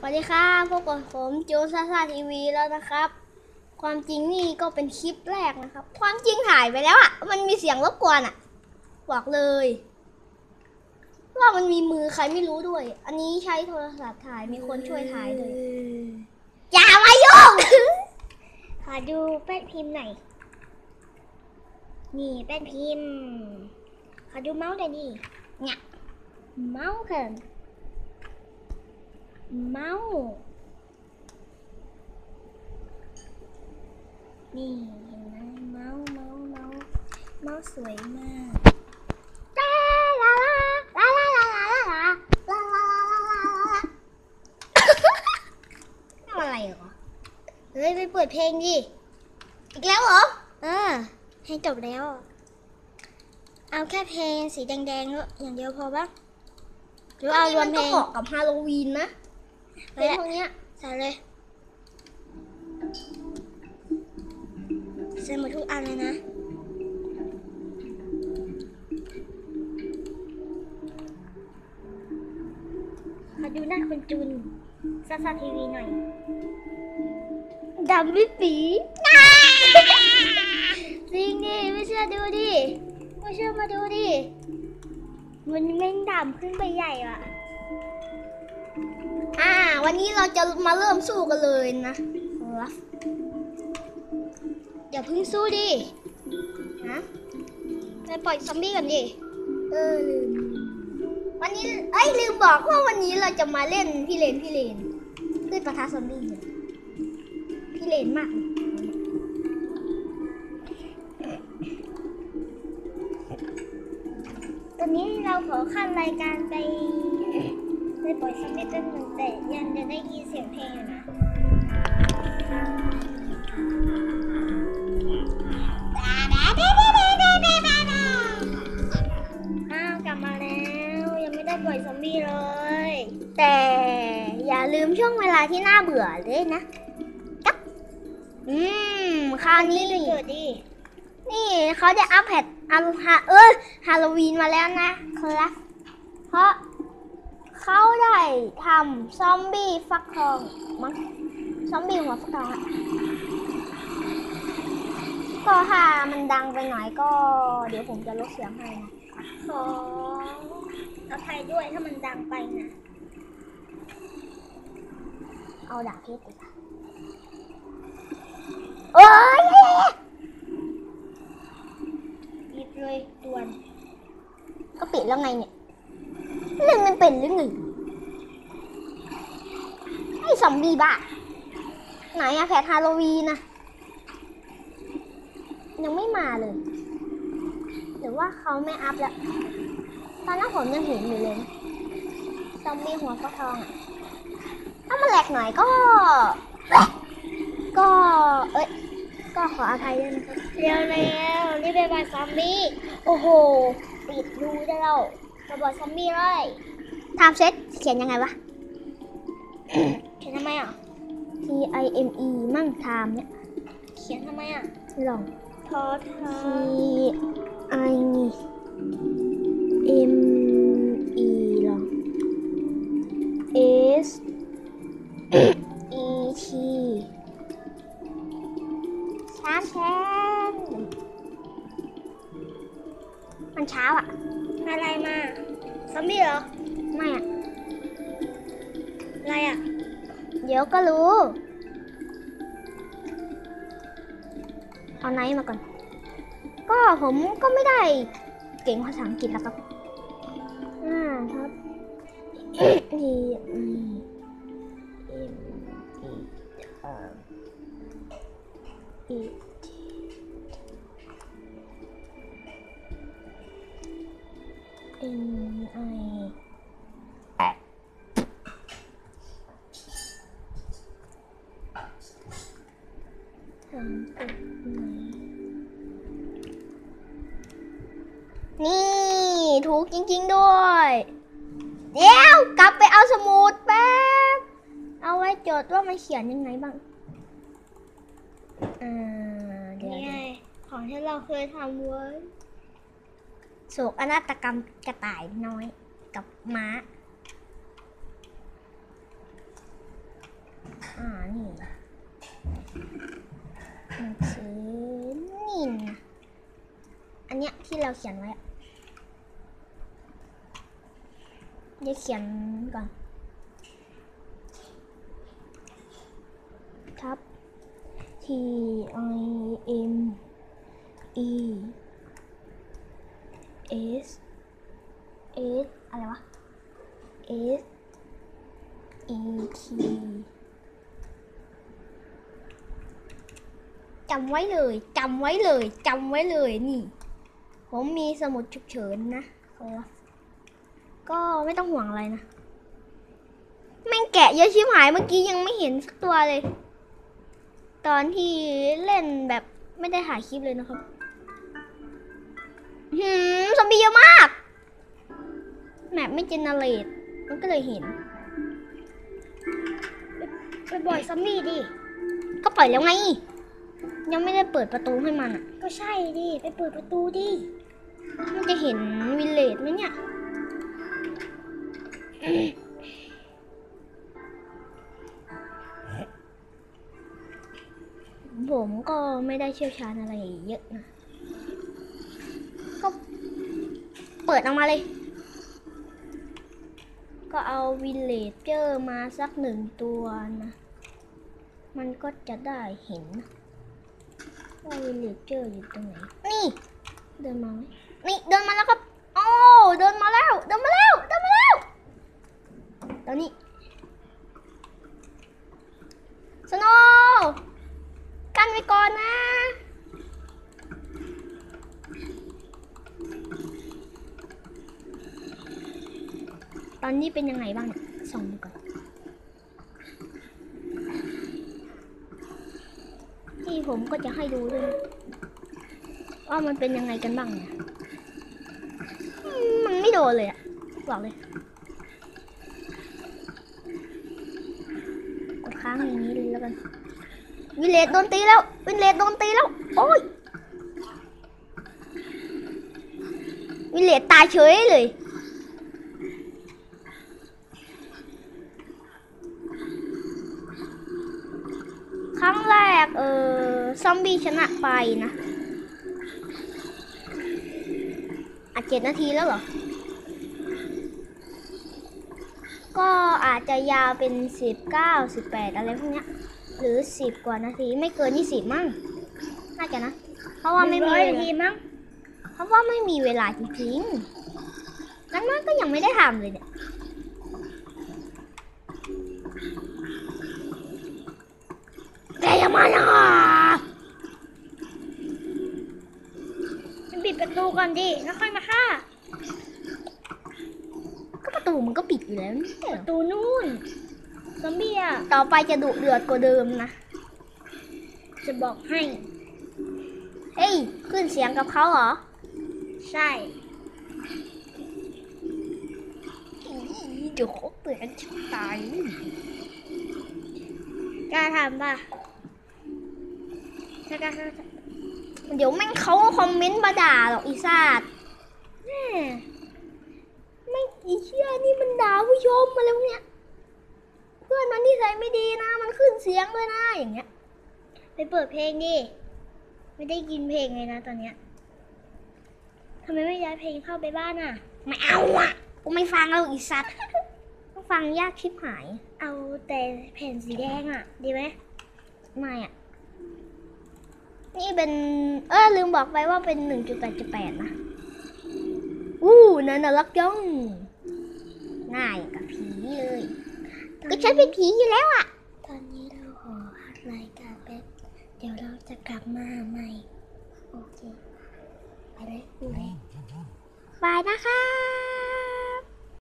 สวัสดีครับพบกับผมโจซาซาทีวีแล้วนะครับ ความจริงนี่ก็เป็นคลิปแรกนะครับ ความจริงถ่ายไปแล้วอะ่ะ มันมีเสียงรบกวนอะ่ะ บอกเลย ว่ามันมีมือใครไม่รู้ด้วย อันนี้ใช้โทรศัพท์ถ่ายมีคนช่วยถ่ายเลย อย่ามายุ่ง ขอดูแป้นพิมพ์หน่อย นี่แป้นพิมพ์ ขอดูเมาส์หน่อยดิเนี่ยเมาส์ค่ะ เมาส์นี่เห็นไหมเมาส์เมาส์เมาส์เมาส์สวยมากลาลาลาลาลาลาลาลาลาลาลาลาทำอะไรเหรอเฮ้ยไปเปิดเพลงดิอีกแล้วเหรอเออเพลงจบแล้ว เอาแค่เพลงสีแดงๆอย่างเดียวพอปะหรือเอารวมเพลงเหมาะกับฮาโลวีนนะ เพลงพวกเนี้ยใส่เลยใส่หมดทุกอันเลยนะขอดูหน้าคุณจุนซาซาทีวีหน่อยดำไม่ปีจริงดิไม่เชื่อดูดิ ไม่เชื่อมาดูดิ มันแม่งดำขึ้นไปใหญ่อะอ่า วันนี้เราจะมาเริ่มสู้กันเลยนะครับอย่าเพึ่งสู้ดิฮะไปปล่อยซอมบี้ก่อนดิเออลืมวันนี้เอ้ลืมบอกว่าวันนี้เราจะมาเล่นพี่เลนพี่เลนพืชประทะซอมบี้เนี่ยพี่เลนมากตอนนี้เราขอขั้นรายการไป ไปปล่อยซอมบี้เป็นหนึ่งแต่ยังจะได้ยินเสียงเพลงนะอ้าวกลับมาแล้วยังไม่ได้ปล่อยซอมบี้เลย แต่อย่าลืมช่วงเวลาที่น่าเบื่อเลยนะกับอืมคราวนี้ไปเกิดดินี่เขาจะอัปเดตอัลฮาเออฮาโลวีนมาแล้วนะครับเพราะ เขาได้ทำซอมบี้ฟักทองมั้งซอมบี้หัวฟักทองอะก็ถ้ามันดังไปหน่อยก็ เดี๋ยวผมจะลดเสียงให้นะขออภัยด้วยถ้ามันดังไปนะ เอาดาบเพชรดีกว่าโอ้ยหยิบเลยด่วนก็ปิดแล้วไงเนี่ย เล่นมันเป็นหรือไงไอ้ซอมบี้บ้าไหนอะแพทฮาโลวีนนะยังไม่มาเลย หรือว่าเขาไม่อัพแล้ว ตอนนั้นผมยังเห็นอยู่เลยนะซอมบี้หัวฟักทองอะถ้ามันแหลกหน่อยก็ ก็ เอ้ย ก็ขออภัยด้วยนะครับเร็วเร็วรีบไปปล่อยซอมบี้ โอ้โห ปิดรูได้แล้วมาปล่อยซอมบี้เลย ไทม์เซตเขียนยังไงวะ เขียนทำไมอะ T I M E มั่งไทม์เนี่ยเขียนทำไมอะ ลอง ทอท T อ I M E ลอง S E T ช้าแชนมันเช้าอะ อะไรมาซอมบี้เหรอ ไม่อะอะไรอะเดี๋ยวก็รู้ เอาไนท์มาก่อน ก็ผมก็ไม่ได้เก่งภาษาอังกฤษแล้วครับอ่าครับ T I M E R E T N I จริง ๆ ด้วย เดี๋ยวกลับไปเอาสมุดแป๊บ เอาไว้จดว่ามันเขียนยังไงบ้างอ่าเดี๋ยวนี่ไงของที่เราเคยทำไว้โศกอนาตกรรมกระต่ายน้อยกับม้าหนังสือนี่นะอันเนี้ยที่เราเขียนไว้อะ เดี๋ยวเขียนก่อนทับ T I M E S S อะไรวะ S E T จำไว้เลย จำไว้เลย จำไว้เลย นี่ ผมมีสมุดฉุกเฉินนะเออ ก็ไม่ต้องห่วงอะไรนะแม่งแกะเยอะชิบหายเมื่อกี้ยังไม่เห็นสักตัวเลย ตอนที่เล่นแบบไม่ได้ถ่ายคลิปเลยนะครับหืมซอมบี้เยอะมากแมปไม่เจเนเรตมันก็เลยเห็นไปบ่อยซัมมี่ดิ ก็ปล่อยแล้วไง ยังไม่ได้เปิดประตูให้มันอะ ก็ใช่ดิ ไปเปิดประตูดิ มันจะเห็นวิลเลจไหมเนี่ย ผมก็ไม่ได้เชี่ยวชาญอะไรเยอะนะ ก็เปิดออกมาเลย ก็เอาวิลเลจเจอร์มาสักหนึ่งตัวนะ มันก็จะได้เห็นว่าวิลเลจเจอร์อยู่ตรงไหน นี่ เดินมาไหมนี่ เดินมาแล้วครับ โอ้ เดินมาแล้ว เดินมาแล้ว เดินมา แล้วตอนนี้สโนกันไว้ก่อนนะ ตอนนี้เป็นยังไงบ้างเนี่ยส่องดูก่อนที่ผมก็จะให้ดูด้วยนะว่ามันเป็นยังไงกันบ้างเนี่ย มันไม่โดนเลยอะบอกเลย กด ค้างอย่างนี้เลยแล้วกัน วิเลตโดนตีแล้ว วิเลตโดนตีแล้ว โอ้ย วิเลตตายเฉยเลย ครั้งแรก เออซอมบี้ชนะไปนะ อะเจ็ดนาทีแล้วเหรอ ก็อาจจะยาวเป็นสิบเก้าสิบแปดอะไรพวกเนี้ย หรือสิบกว่านาที ไม่เกินยี่สิบมั้ง น่าจะนะ เพราะว่าไม่มีร้อยเวนาทีลามั้ง เพราะว่าไม่มีเวลาจริงๆนั้นมันก็ยังไม่ได้ทำเลยเนี่ยแกอย่ามานะมันปิดประตูก่อนดิ แล้วค่อยมาฆ่า ก็ประตู มันก็ปิดอยู่แล้วนี่ประตูนู่นซอมบี้อะ ต่อไปจะดุเดือดกว่าเดิมนะ จะบอกให้ เฮ้ย ขึ้นเสียงกับเขาเหรอ ใช่ เดี๋ยวเขาเตือนฉันตายกล้าทำป่ะถ้ากล้าทำเดี๋ยวแม่งเขาคอมเมนต์มาด่าหรอกอีซาดแม่ อีเชี่ยนี่มันด่าผู้ชมมาแล้วเนี่ยเพื่อนมันนิสัยไม่ดีนะ มันขึ้นเสียงด้วยนะอย่างเงี้ย ไปเปิดเพลงดิ ไม่ได้ยินเพลงเลยนะตอนเนี้ยทำไมไม่ย้ายเพลงเข้าไปบ้านอะ ไม่เอาอะกูไม่ฟังแล้วอีสัตว์ต้องฟังยากชิบหาย เอาแต่แผ่นสีแดงอะ ดีไหมไม่อะ นี่เป็น เออลืมบอกไปว่าเป็นหนึ่งจุดแปดจุดแปดนะ อู้นั่นน่ะรักจัง ง่ายกับผีเลย ก็ฉันเป็นผีอยู่แล้วอะ ตอนนี้เราขอพักรายการแป๊บ เดี๋ยวเราจะกลับมาใหม่ โอเค ไปเลยไปเลยบายนะคะ